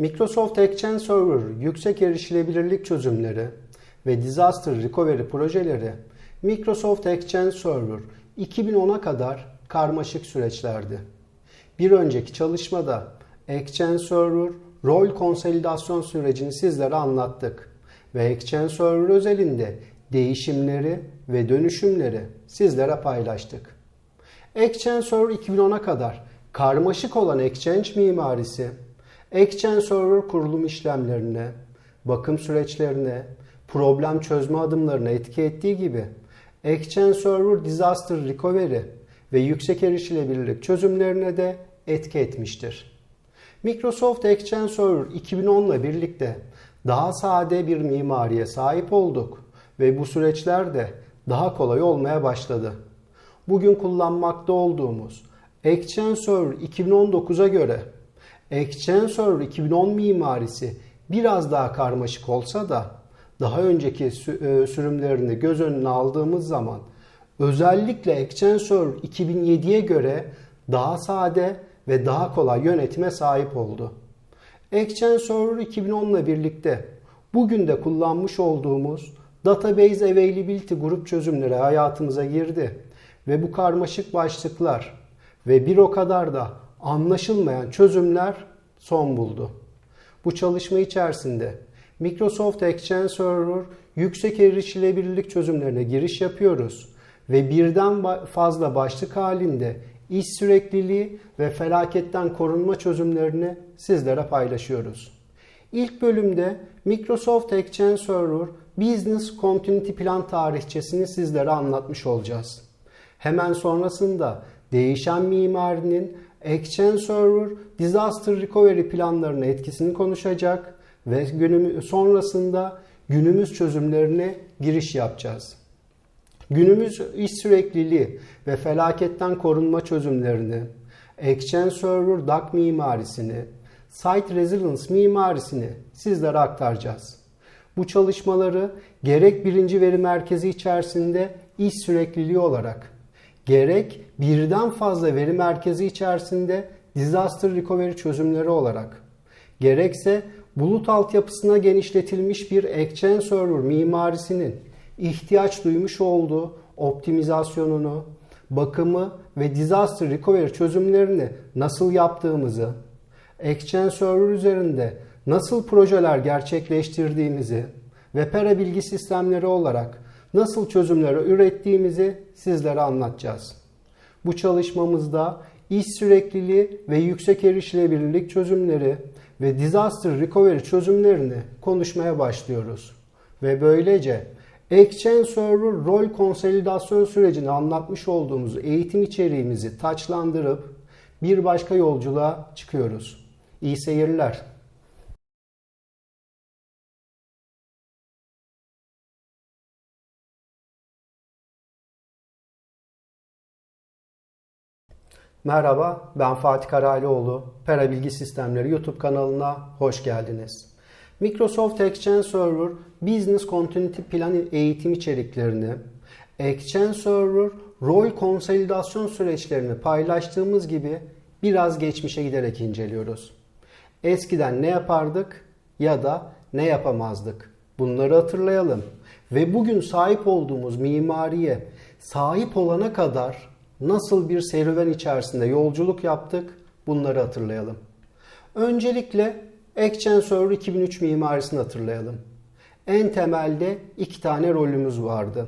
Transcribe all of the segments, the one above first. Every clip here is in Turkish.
Microsoft Exchange Server yüksek erişilebilirlik çözümleri ve Disaster Recovery projeleri Microsoft Exchange Server 2010'a kadar karmaşık süreçlerdi. Bir önceki çalışmada Exchange Server rol konsolidasyon sürecini sizlere anlattık ve Exchange Server özelinde değişimleri ve dönüşümleri sizlere paylaştık. Exchange Server 2010'a kadar karmaşık olan Exchange mimarisi, Exchange Server kurulum işlemlerine, bakım süreçlerine, problem çözme adımlarına etki ettiği gibi Exchange Server Disaster Recovery ve yüksek erişilebilirlik çözümlerine de etki etmiştir. Microsoft Exchange Server 2010 ile birlikte daha sade bir mimariye sahip olduk ve bu süreçler de daha kolay olmaya başladı. Bugün kullanmakta olduğumuz Exchange Server 2019'a göre Server 2010 mimarisi biraz daha karmaşık olsa da daha önceki e, sürümlerini göz önüne aldığımız zaman özellikle Server 2007'ye göre daha sade ve daha kolay yönetime sahip oldu. Server 2010 ile birlikte bugün de kullanmış olduğumuz Database Availability grup çözümleri hayatımıza girdi ve bu karmaşık başlıklar ve bir o kadar da anlaşılmayan çözümler son buldu. Bu çalışma içerisinde Microsoft Exchange Server yüksek erişilebilirlik çözümlerine giriş yapıyoruz ve birden fazla başlık halinde iş sürekliliği ve felaketten korunma çözümlerini sizlere paylaşıyoruz. İlk bölümde Microsoft Exchange Server Business Continuity Plan tarihçesini sizlere anlatmış olacağız. Hemen sonrasında değişen mimarinin Exchange Server Disaster Recovery planlarına etkisini konuşacak ve günüm, sonrasında günümüz çözümlerine giriş yapacağız. Günümüz iş sürekliliği ve felaketten korunma çözümlerini, Exchange Server DAC mimarisini, Site Resilience mimarisini sizlere aktaracağız. Bu çalışmaları gerek birinci veri merkezi içerisinde iş sürekliliği olarak, gerek birden fazla veri merkezi içerisinde disaster recovery çözümleri olarak, gerekse bulut altyapısına genişletilmiş bir Exchange Server mimarisinin ihtiyaç duymuş olduğu optimizasyonunu, bakımı ve disaster recovery çözümlerini nasıl yaptığımızı, Exchange Server üzerinde nasıl projeler gerçekleştirdiğimizi ve para bilgi sistemleri olarak nasıl çözümleri ürettiğimizi sizlere anlatacağız. Bu çalışmamızda iş sürekliliği ve yüksek erişilebilirlik çözümleri ve disaster recovery çözümlerini konuşmaya başlıyoruz. Ve böylece Exchange Server rol konsolidasyon sürecini anlatmış olduğumuz eğitim içeriğimizi taçlandırıp bir başka yolculuğa çıkıyoruz. İyi seyirler. Merhaba, ben Fatih Karalioğlu. Pera Bilgi Sistemleri YouTube kanalına hoş geldiniz. Microsoft Exchange Server Business Continuity Plan eğitim içeriklerini, Exchange Server rol konsolidasyon süreçlerini paylaştığımız gibi biraz geçmişe giderek inceliyoruz. Eskiden ne yapardık ya da ne yapamazdık? Bunları hatırlayalım. Ve bugün sahip olduğumuz mimariye sahip olana kadar nasıl bir serüven içerisinde yolculuk yaptık bunları hatırlayalım. Öncelikle Exchange Server 2003 mimarisini hatırlayalım. En temelde iki tane rolümüz vardı.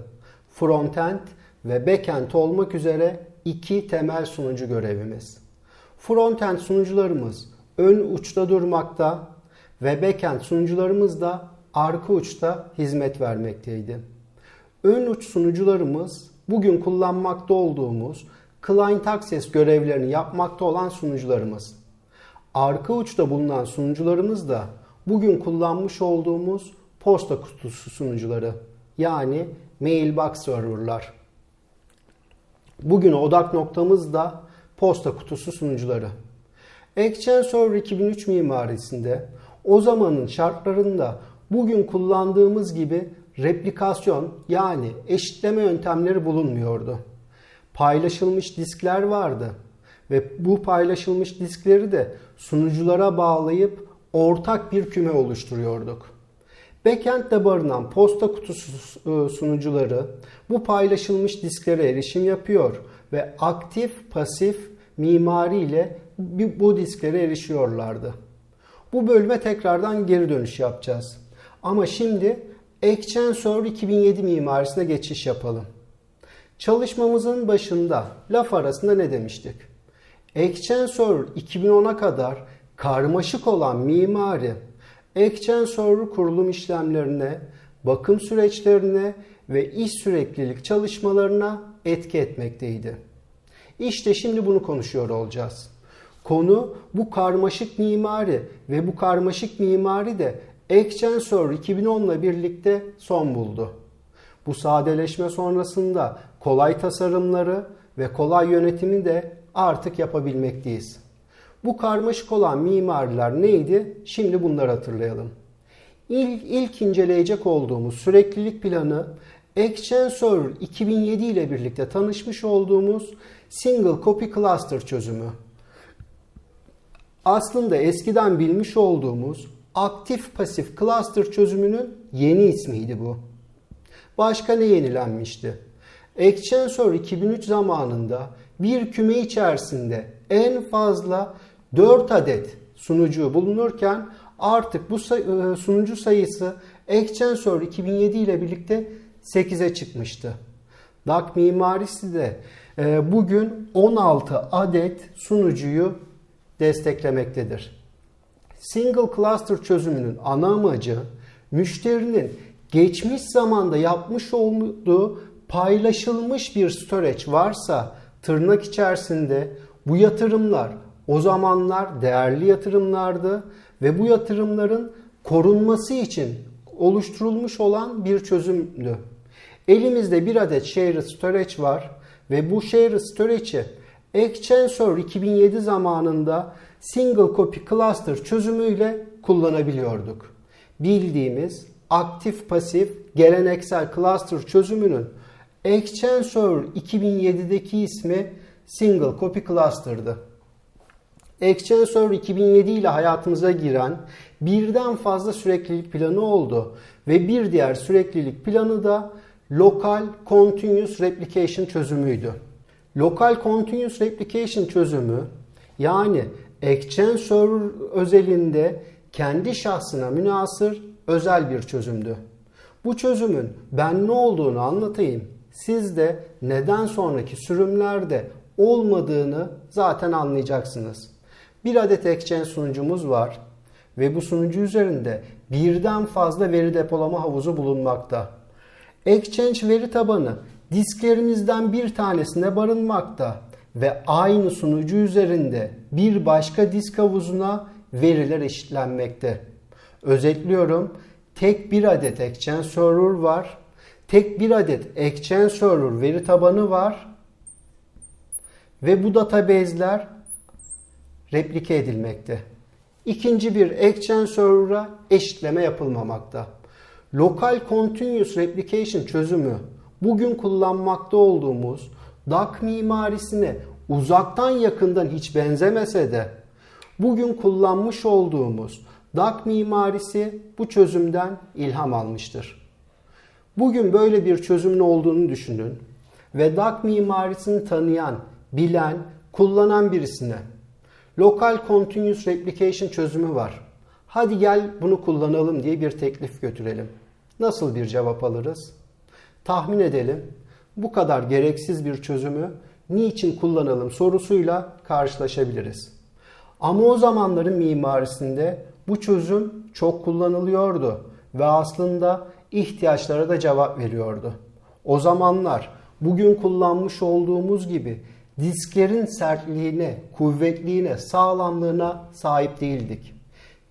Frontend ve backend olmak üzere iki temel sunucu görevimiz. Frontend sunucularımız ön uçta durmakta ve backend sunucularımız da arka uçta hizmet vermekteydi. Ön uç sunucularımız bugün kullanmakta olduğumuz Client Access görevlerini yapmakta olan sunucularımız. Arka uçta bulunan sunucularımız da bugün kullanmış olduğumuz posta kutusu sunucuları yani mailbox serverlar. Bugün odak noktamız da posta kutusu sunucuları. Exchange Server 2003 mimarisinde o zamanın şartlarında bugün kullandığımız gibi replikasyon yani eşitleme yöntemleri bulunmuyordu. Paylaşılmış diskler vardı ve bu paylaşılmış diskleri de sunuculara bağlayıp ortak bir küme oluşturuyorduk. Backend'de barınan posta kutusu e, sunucuları bu paylaşılmış disklere erişim yapıyor ve aktif pasif mimari ile bu disklere erişiyorlardı. Bu bölüme tekrardan geri dönüş yapacağız. Ama şimdi Extensor 2007 mimarisine geçiş yapalım. Çalışmamızın başında laf arasında ne demiştik? Extensor 2010'a kadar karmaşık olan mimari Extensor kurulum işlemlerine, bakım süreçlerine ve iş süreklilik çalışmalarına etki etmekteydi. İşte şimdi bunu konuşuyor olacağız. Konu bu karmaşık mimari ve bu karmaşık mimari de Extensor 2010 ile birlikte son buldu. Bu sadeleşme sonrasında kolay tasarımları ve kolay yönetimi de artık yapabilmekteyiz. Bu karmaşık olan mimariler neydi? Şimdi bunları hatırlayalım. İlk, ilk inceleyecek olduğumuz süreklilik planı Extensor 2007 ile birlikte tanışmış olduğumuz Single Copy Cluster çözümü. Aslında eskiden bilmiş olduğumuz aktif pasif cluster çözümünün yeni ismiydi bu. Başka ne yenilenmişti? Extensor 2003 zamanında bir küme içerisinde en fazla 4 adet sunucu bulunurken artık bu say- sunucu sayısı Extensor 2007 ile birlikte 8'e çıkmıştı. DAC mimarisi de e, bugün 16 adet sunucuyu desteklemektedir. Single cluster çözümünün ana amacı müşterinin geçmiş zamanda yapmış olduğu paylaşılmış bir storage varsa tırnak içerisinde bu yatırımlar o zamanlar değerli yatırımlardı ve bu yatırımların korunması için oluşturulmuş olan bir çözümdü. Elimizde bir adet shared storage var ve bu shared storage'i Extensor 2007 zamanında single copy cluster çözümüyle kullanabiliyorduk. Bildiğimiz aktif pasif geleneksel cluster çözümünün Extensor 2007'deki ismi single copy cluster'dı. Extensor 2007 ile hayatımıza giren birden fazla süreklilik planı oldu ve bir diğer süreklilik planı da Local Continuous Replication çözümüydü. Local Continuous Replication çözümü yani Extensor özelinde kendi şahsına münasır özel bir çözümdü. Bu çözümün ben ne olduğunu anlatayım. Siz de neden sonraki sürümlerde olmadığını zaten anlayacaksınız. Bir adet Exchange sunucumuz var ve bu sunucu üzerinde birden fazla veri depolama havuzu bulunmakta. Exchange veri tabanı disklerimizden bir tanesine barınmakta ve aynı sunucu üzerinde bir başka disk havuzuna veriler eşitlenmekte. Özetliyorum. Tek bir adet Exchange Server var. Tek bir adet Exchange Server veri tabanı var. Ve bu database'ler replike edilmekte. İkinci bir Exchange Server'a eşitleme yapılmamakta. Local Continuous Replication çözümü bugün kullanmakta olduğumuz DAC mimarisine uzaktan yakından hiç benzemese de bugün kullanmış olduğumuz DAC mimarisi bu çözümden ilham almıştır. Bugün böyle bir çözümün olduğunu düşünün ve DAC mimarisini tanıyan, bilen, kullanan birisine Local Continuous Replication çözümü var. Hadi gel bunu kullanalım diye bir teklif götürelim. Nasıl bir cevap alırız? Tahmin edelim. Bu kadar gereksiz bir çözümü niçin kullanalım sorusuyla karşılaşabiliriz. Ama o zamanların mimarisinde bu çözüm çok kullanılıyordu ve aslında ihtiyaçlara da cevap veriyordu. O zamanlar bugün kullanmış olduğumuz gibi disklerin sertliğine, kuvvetliğine, sağlamlığına sahip değildik.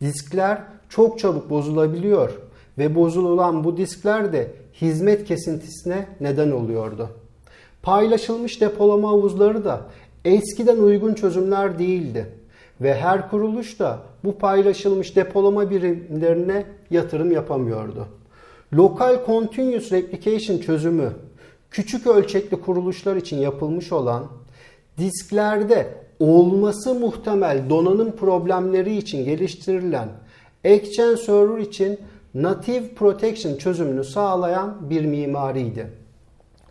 Diskler çok çabuk bozulabiliyor ve bozulan bu diskler de hizmet kesintisine neden oluyordu. Paylaşılmış depolama havuzları da eskiden uygun çözümler değildi ve her kuruluş da bu paylaşılmış depolama birimlerine yatırım yapamıyordu. Local Continuous Replication çözümü küçük ölçekli kuruluşlar için yapılmış olan disklerde olması muhtemel donanım problemleri için geliştirilen Exchange Server için Native Protection çözümünü sağlayan bir mimariydi.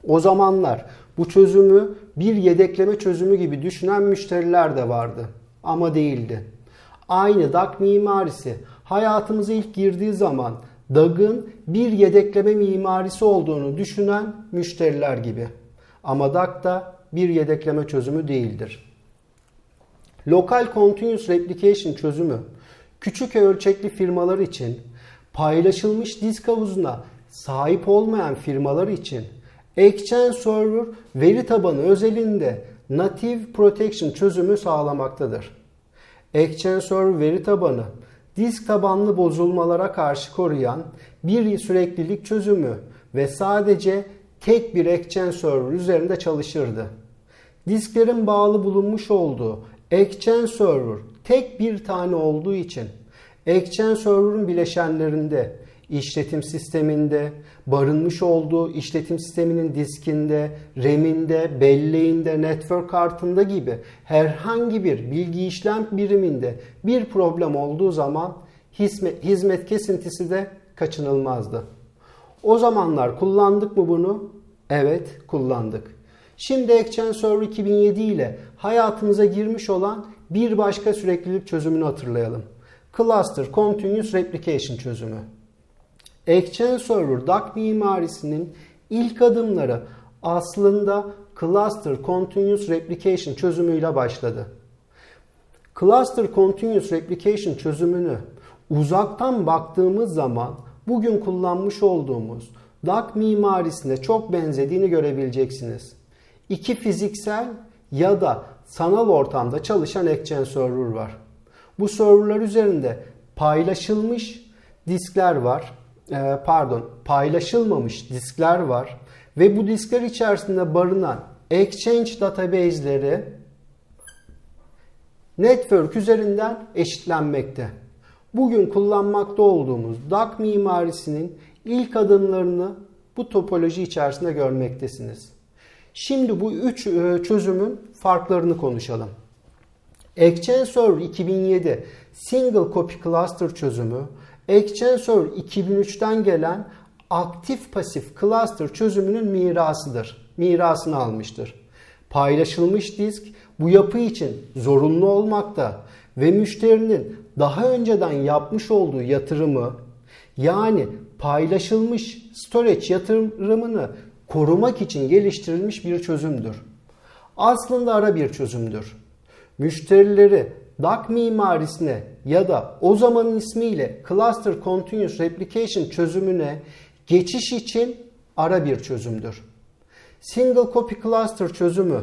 O zamanlar bu çözümü bir yedekleme çözümü gibi düşünen müşteriler de vardı ama değildi. Aynı DAG mimarisi hayatımıza ilk girdiği zaman DAG'ın bir yedekleme mimarisi olduğunu düşünen müşteriler gibi. Ama DAG da bir yedekleme çözümü değildir. Local Continuous Replication çözümü küçük ölçekli firmalar için paylaşılmış disk havuzuna sahip olmayan firmalar için Exchange Server veri tabanı özelinde Native Protection çözümü sağlamaktadır. Exchange Server veri tabanı disk tabanlı bozulmalara karşı koruyan bir süreklilik çözümü ve sadece tek bir Exchange Server üzerinde çalışırdı. Disklerin bağlı bulunmuş olduğu Exchange Server tek bir tane olduğu için Exchange Server'ın bileşenlerinde, işletim sisteminde, barınmış olduğu işletim sisteminin diskinde, RAM'inde, belleğinde, network kartında gibi herhangi bir bilgi işlem biriminde bir problem olduğu zaman hizmet, hizmet kesintisi de kaçınılmazdı. O zamanlar kullandık mı bunu? Evet, kullandık. Şimdi Exchange Server 2007 ile hayatımıza girmiş olan bir başka süreklilik çözümünü hatırlayalım. Cluster Continuous Replication çözümü. Exchange Server DAC mimarisinin ilk adımları aslında Cluster Continuous Replication çözümüyle başladı. Cluster Continuous Replication çözümünü uzaktan baktığımız zaman bugün kullanmış olduğumuz DAC mimarisine çok benzediğini görebileceksiniz. İki fiziksel ya da sanal ortamda çalışan Exchange Server var. Bu serverlar üzerinde paylaşılmış diskler var. Ee, pardon, paylaşılmamış diskler var ve bu diskler içerisinde barınan Exchange database'leri network üzerinden eşitlenmekte. Bugün kullanmakta olduğumuz DAC mimarisinin ilk adımlarını bu topoloji içerisinde görmektesiniz. Şimdi bu üç e, çözümün farklarını konuşalım. Exchange Server 2007 Single Copy Cluster çözümü, Exchange Server 2003'ten gelen aktif pasif cluster çözümünün mirasıdır. Mirasını almıştır. Paylaşılmış disk bu yapı için zorunlu olmakta ve müşterinin daha önceden yapmış olduğu yatırımı yani paylaşılmış storage yatırımını korumak için geliştirilmiş bir çözümdür. Aslında ara bir çözümdür. Müşterileri DAC mimarisine ya da o zamanın ismiyle Cluster Continuous Replication çözümüne geçiş için ara bir çözümdür. Single Copy Cluster çözümü,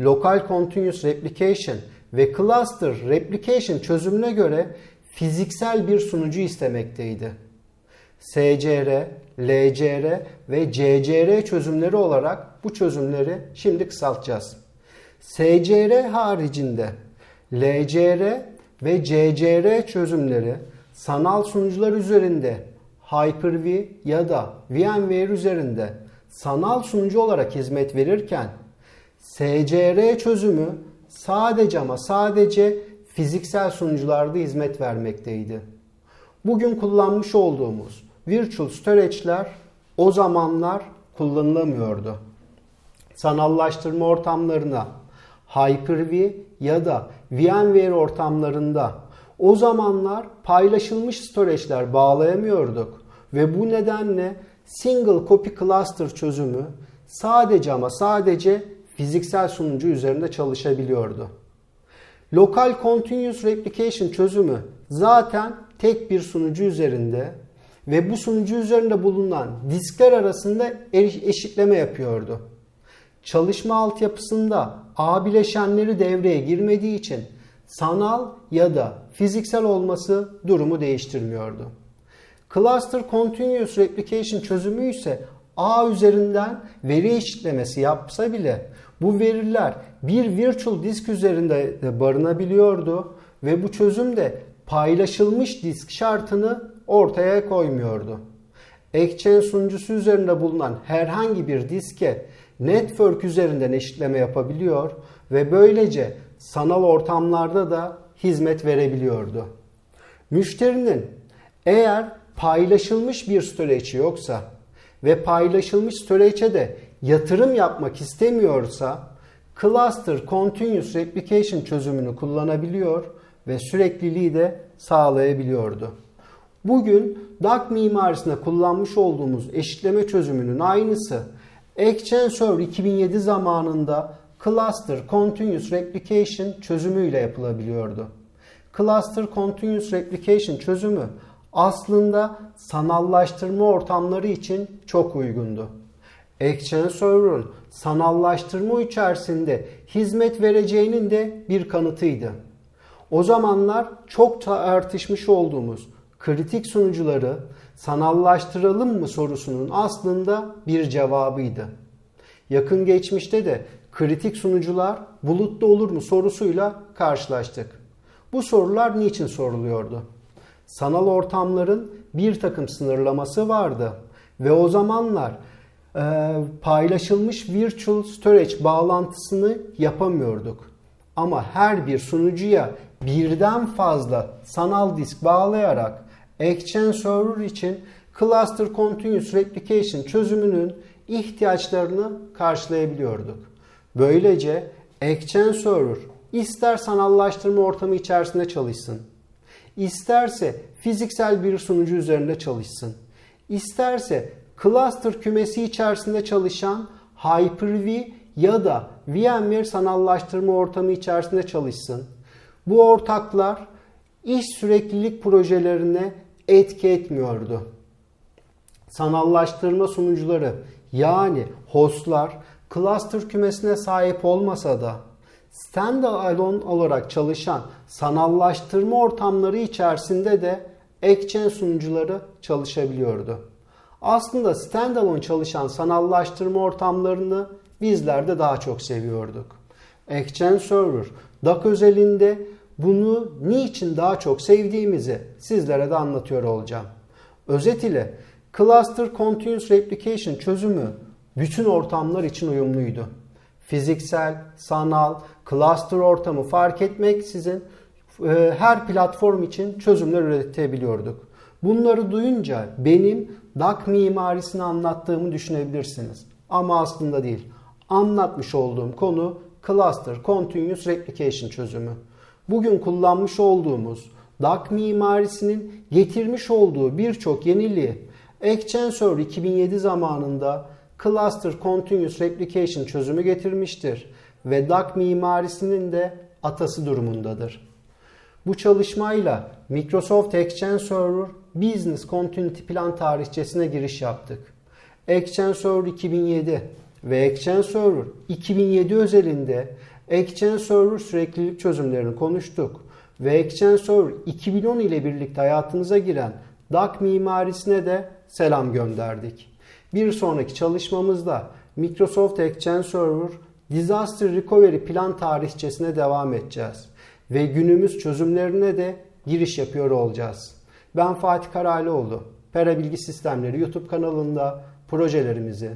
Local Continuous Replication ve Cluster Replication çözümüne göre fiziksel bir sunucu istemekteydi. SCR, LCR ve CCR çözümleri olarak bu çözümleri şimdi kısaltacağız. SCR haricinde LCR ve CCR çözümleri sanal sunucular üzerinde Hyper-V ya da VMware üzerinde sanal sunucu olarak hizmet verirken SCR çözümü sadece ama sadece fiziksel sunucularda hizmet vermekteydi. Bugün kullanmış olduğumuz virtual storage'ler o zamanlar kullanılamıyordu. Sanallaştırma ortamlarına Hyper-V ya da VMware ortamlarında o zamanlar paylaşılmış storage'ler bağlayamıyorduk ve bu nedenle single copy cluster çözümü sadece ama sadece fiziksel sunucu üzerinde çalışabiliyordu. Local Continuous Replication çözümü zaten tek bir sunucu üzerinde ve bu sunucu üzerinde bulunan diskler arasında eşitleme yapıyordu. Çalışma altyapısında ağ bileşenleri devreye girmediği için sanal ya da fiziksel olması durumu değiştirmiyordu. Cluster Continuous Replication çözümü ise ağ üzerinden veri eşitlemesi yapsa bile bu veriler bir virtual disk üzerinde de barınabiliyordu ve bu çözüm de paylaşılmış disk şartını ortaya koymuyordu. Exchange sunucusu üzerinde bulunan herhangi bir diske network üzerinden eşitleme yapabiliyor ve böylece sanal ortamlarda da hizmet verebiliyordu. Müşterinin eğer paylaşılmış bir storage yoksa ve paylaşılmış storage'e de yatırım yapmak istemiyorsa Cluster Continuous Replication çözümünü kullanabiliyor ve sürekliliği de sağlayabiliyordu. Bugün DAC mimarisinde kullanmış olduğumuz eşitleme çözümünün aynısı Exchange 2007 zamanında Cluster Continuous Replication çözümüyle yapılabiliyordu. Cluster Continuous Replication çözümü aslında sanallaştırma ortamları için çok uygundu. Server'ın sanallaştırma içerisinde hizmet vereceğinin de bir kanıtıydı. O zamanlar çok tartışmış olduğumuz kritik sunucuları sanallaştıralım mı sorusunun aslında bir cevabıydı. Yakın geçmişte de kritik sunucular bulutta olur mu sorusuyla karşılaştık. Bu sorular niçin soruluyordu? Sanal ortamların bir takım sınırlaması vardı ve o zamanlar e, paylaşılmış virtual storage bağlantısını yapamıyorduk. Ama her bir sunucuya birden fazla sanal disk bağlayarak Exchange Server için Cluster Continuous Replication çözümünün ihtiyaçlarını karşılayabiliyorduk. Böylece Exchange Server ister sanallaştırma ortamı içerisinde çalışsın, isterse fiziksel bir sunucu üzerinde çalışsın, isterse cluster kümesi içerisinde çalışan Hyper-V ya da VMware sanallaştırma ortamı içerisinde çalışsın. Bu ortaklar iş süreklilik projelerine etki etmiyordu. Sanallaştırma sunucuları yani hostlar cluster kümesine sahip olmasa da standalone olarak çalışan sanallaştırma ortamları içerisinde de Exchange sunucuları çalışabiliyordu. Aslında standalone çalışan sanallaştırma ortamlarını bizler de daha çok seviyorduk. Exchange Server, DAC özelinde bunu niçin daha çok sevdiğimizi sizlere de anlatıyor olacağım. Özet ile Cluster Continuous Replication çözümü bütün ortamlar için uyumluydu. Fiziksel, sanal, cluster ortamı fark etmeksizin e, her platform için çözümler üretebiliyorduk. Bunları duyunca benim DAC mimarisini anlattığımı düşünebilirsiniz. Ama aslında değil. Anlatmış olduğum konu Cluster Continuous Replication çözümü. Bugün kullanmış olduğumuz DAC mimarisinin getirmiş olduğu birçok yeniliği Exchange 2007 zamanında Cluster Continuous Replication çözümü getirmiştir ve DAC mimarisinin de atası durumundadır. Bu çalışmayla Microsoft Exchange Server Business Continuity Plan tarihçesine giriş yaptık. Exchange Server 2007 ve Exchange Server 2007 özelinde Exchange Server süreklilik çözümlerini konuştuk ve Exchange Server 2010 ile birlikte hayatımıza giren DAC mimarisine de selam gönderdik. Bir sonraki çalışmamızda Microsoft Exchange Server Disaster Recovery Plan tarihçesine devam edeceğiz ve günümüz çözümlerine de giriş yapıyor olacağız. Ben Fatih Karaylıoğlu. Pera Bilgi Sistemleri YouTube kanalında projelerimizi,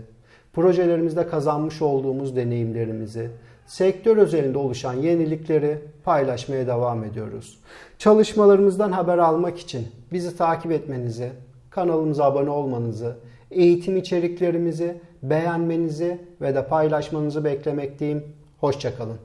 projelerimizde kazanmış olduğumuz deneyimlerimizi, sektör özelinde oluşan yenilikleri paylaşmaya devam ediyoruz. Çalışmalarımızdan haber almak için bizi takip etmenizi, kanalımıza abone olmanızı, eğitim içeriklerimizi beğenmenizi ve de paylaşmanızı beklemekteyim. Hoşçakalın.